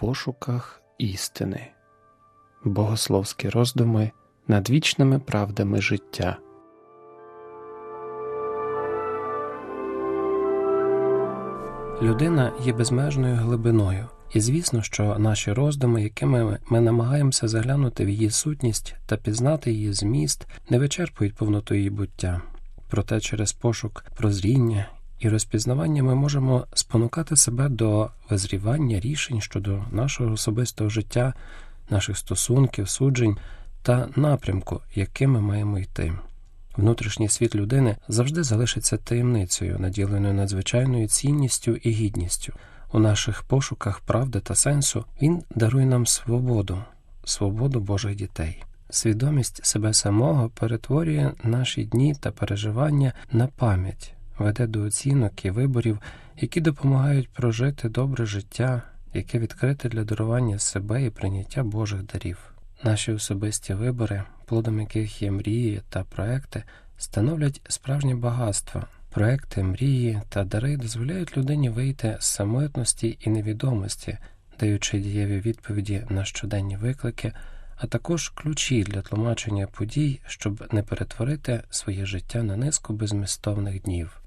пошуках істини, богословські роздуми над вічними правдами життя. Людина є безмежною глибиною, і звісно, що наші роздуми, якими ми намагаємося заглянути в її сутність та пізнати її зміст, не вичерпують повноту її буття. Проте через пошук прозріння і розпізнавання ми можемо спонукати себе до визрівання рішень щодо нашого особистого життя, наших стосунків, суджень та напрямку, яким ми маємо йти. Внутрішній світ людини завжди залишиться таємницею, наділеною надзвичайною цінністю і гідністю. У наших пошуках правди та сенсу він дарує нам свободу, свободу Божих дітей. Свідомість себе самого перетворює наші дні та переживання на пам'ять, веде до оцінок і виборів, які допомагають прожити добре життя, яке відкрите для дарування себе і прийняття Божих дарів. Наші особисті вибори, плодом яких є мрії та проекти, становлять справжнє багатство. Проекти, мрії та дари дозволяють людині вийти з самотності і невідомості, даючи дієві відповіді на щоденні виклики, а також ключі для тлумачення подій, щоб не перетворити своє життя на низку безмістовних днів.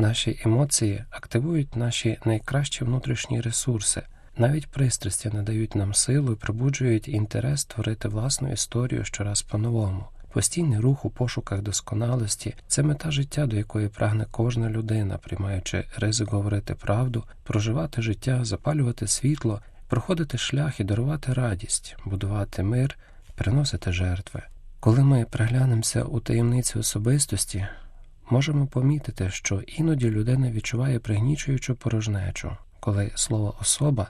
Наші емоції активують наші найкращі внутрішні ресурси, навіть пристрасті надають нам силу і пробуджують інтерес створити власну історію щораз по-новому. Постійний рух у пошуках досконалості це мета життя, до якої прагне кожна людина, приймаючи ризик говорити правду, проживати життя, запалювати світло, проходити шлях і дарувати радість, будувати мир, приносити жертви. Коли ми приглянемося у таємниці особистості, можемо помітити, що іноді людина відчуває пригнічуючу порожнечу, коли слово особа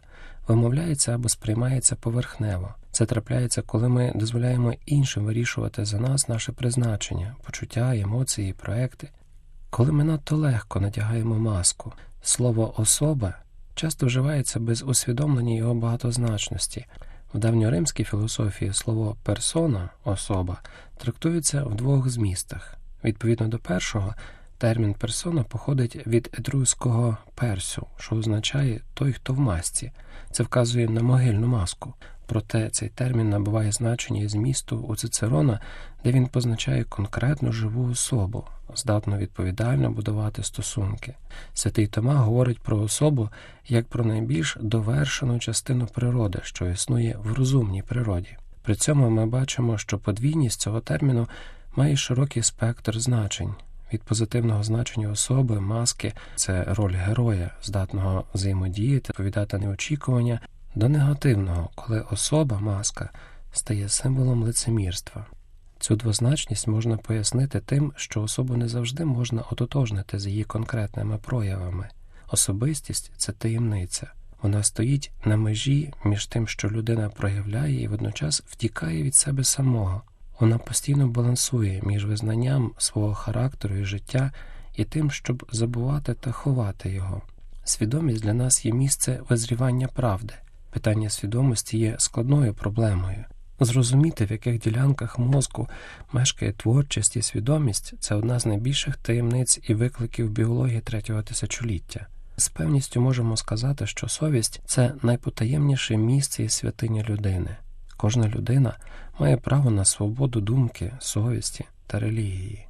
вимовляється або сприймається поверхнево. Це трапляється, коли ми дозволяємо іншим вирішувати за нас наше призначення, почуття, емоції, проекти. Коли ми надто легко надягаємо маску, слово особа часто вживається без усвідомлення його багатозначності. В давньоримській філософії слово персона, особа трактується в двох змістах. Відповідно до першого, термін персона походить від етруського персю, що означає той, хто в масці. Це вказує на могильну маску. Проте цей термін набуває значення і змісту у Цицерона, де він позначає конкретну живу особу, здатну відповідально будувати стосунки. Святий Тома говорить про особу як про найбільш довершену частину природи, що існує в розумній природі. При цьому ми бачимо, що подвійність цього терміну має широкий спектр значень. Від позитивного значення особи, маски це роль героя, здатного взаємодіяти, повідати неочікування, до негативного, коли особа, маска, стає символом лицемірства. Цю двозначність можна пояснити тим, що особу не завжди можна ототожнити з її конкретними проявами. Особистість це таємниця. Вона стоїть на межі між тим, що людина проявляє і водночас втікає від себе самого. Вона постійно балансує між визнанням свого характеру і життя і тим, щоб забувати та ховати його. Свідомість для нас є місце визрівання правди. Питання свідомості є складною проблемою. Зрозуміти, в яких ділянках мозку мешкає творчість і свідомість це одна з найбільших таємниць і викликів біології третього тисячоліття. З певністю можемо сказати, що совість це найпотаємніше місце і святиня людини. Кожна людина має право на свободу думки, совісті та релігії.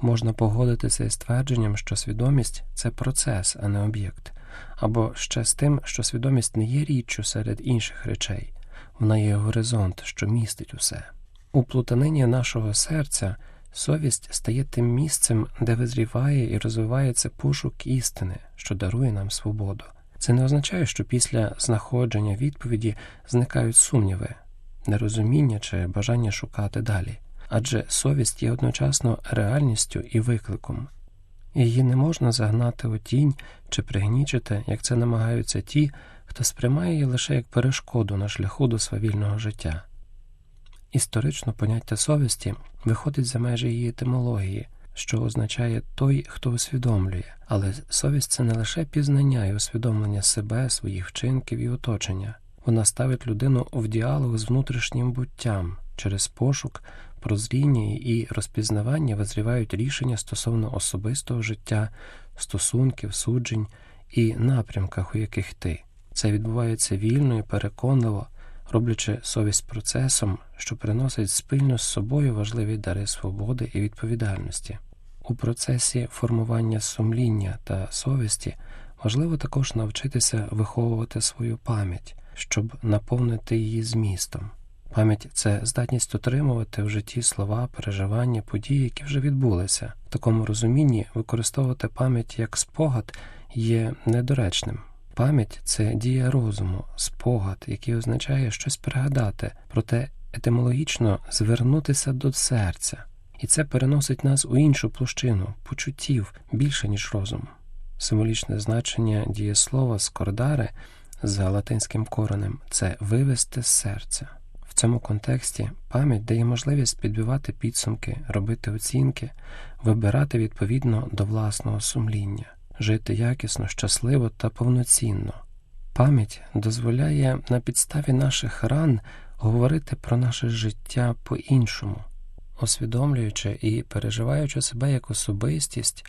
Можна погодитися із твердженням, що свідомість це процес, а не об'єкт, або ще з тим, що свідомість не є річчю серед інших речей, вона є горизонт, що містить усе. У плутанині нашого серця совість стає тим місцем, де визріває і розвивається пошук істини, що дарує нам свободу. Це не означає, що після знаходження відповіді зникають сумніви, нерозуміння чи бажання шукати далі, адже совість є одночасно реальністю і викликом. Її не можна загнати у тінь чи пригнічити, як це намагаються ті, хто сприймає її лише як перешкоду на шляху до свавільного життя. Історично поняття совісті виходить за межі її етимології, що означає той, хто усвідомлює, але совість це не лише пізнання і усвідомлення себе, своїх вчинків і оточення, вона ставить людину в діалог з внутрішнім буттям через пошук, прозріння і розпізнавання визрівають рішення стосовно особистого життя, стосунків, суджень і напрямках, у яких ти. Це відбувається вільно і переконливо, роблячи совість процесом, що приносить спільно з собою важливі дари свободи і відповідальності. У процесі формування сумління та совісті важливо також навчитися виховувати свою пам'ять, щоб наповнити її змістом. Пам'ять це здатність отримувати в житті слова, переживання, події, які вже відбулися. В такому розумінні використовувати пам'ять як спогад є недоречним. Пам'ять це дія розуму, спогад, який означає щось пригадати, проте етимологічно звернутися до серця, і це переносить нас у іншу площину почуттів більше, ніж розум. Символічне значення дієслова скордари за латинським коренем це вивести з серця. В цьому контексті пам'ять дає можливість підбивати підсумки, робити оцінки, вибирати відповідно до власного сумління, жити якісно, щасливо та повноцінно. Пам'ять дозволяє на підставі наших ран говорити про наше життя по-іншому, усвідомлюючи і переживаючи себе як особистість,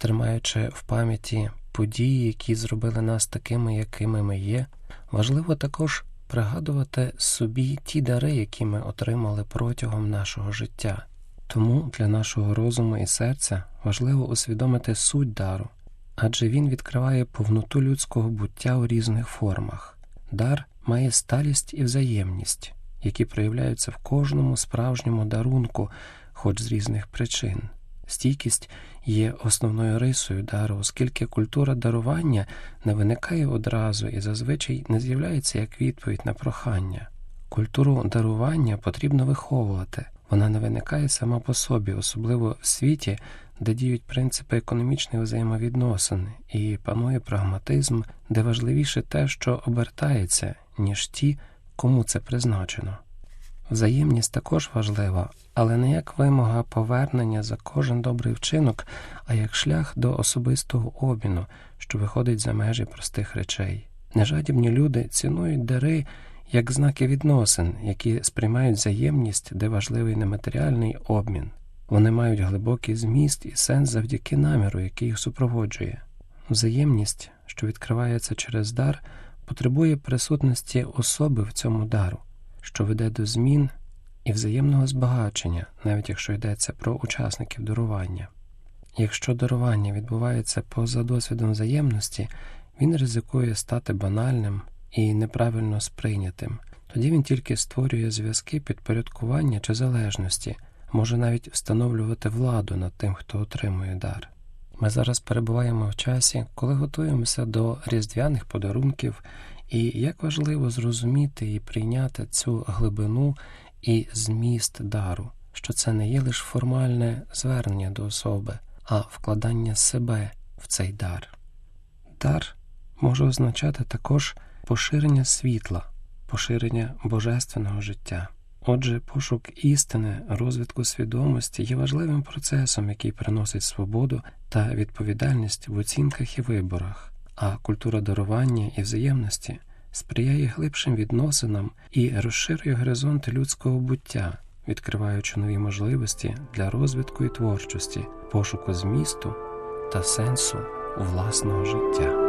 тримаючи в пам'яті події, які зробили нас такими, якими ми є, важливо також пригадувати собі ті дари, які ми отримали протягом нашого життя. Тому для нашого розуму і серця важливо усвідомити суть дару, адже він відкриває повноту людського буття у різних формах. Дар має сталість і взаємність, які проявляються в кожному справжньому дарунку, хоч з різних причин. Стійкість є основною рисою дару, оскільки культура дарування не виникає одразу і зазвичай не з'являється як відповідь на прохання. Культуру дарування потрібно виховувати, вона не виникає сама по собі, особливо в світі, де діють принципи економічних взаємовідносин і панує прагматизм, де важливіше те, що обертається, ніж ті, кому це призначено. Взаємність також важлива, але не як вимога повернення за кожен добрий вчинок, а як шлях до особистого обміну, що виходить за межі простих речей. Нежадібні люди цінують дари як знаки відносин, які сприймають взаємність, де важливий нематеріальний обмін. Вони мають глибокий зміст і сенс завдяки наміру, який їх супроводжує. Взаємність, що відкривається через дар, потребує присутності особи в цьому дару що веде до змін і взаємного збагачення, навіть якщо йдеться про учасників дарування. Якщо дарування відбувається поза досвідом взаємності, він ризикує стати банальним і неправильно сприйнятим, тоді він тільки створює зв'язки підпорядкування чи залежності, може навіть встановлювати владу над тим, хто отримує дар. Ми зараз перебуваємо в часі, коли готуємося до різдвяних подарунків і як важливо зрозуміти і прийняти цю глибину і зміст дару, що це не є лише формальне звернення до особи, а вкладання себе в цей дар. Дар може означати також поширення світла, поширення божественного життя. Отже, пошук істини, розвитку свідомості є важливим процесом, який приносить свободу та відповідальність в оцінках і виборах а культура дарування і взаємності сприяє глибшим відносинам і розширює горизонти людського буття, відкриваючи нові можливості для розвитку і творчості, пошуку змісту та сенсу власного життя.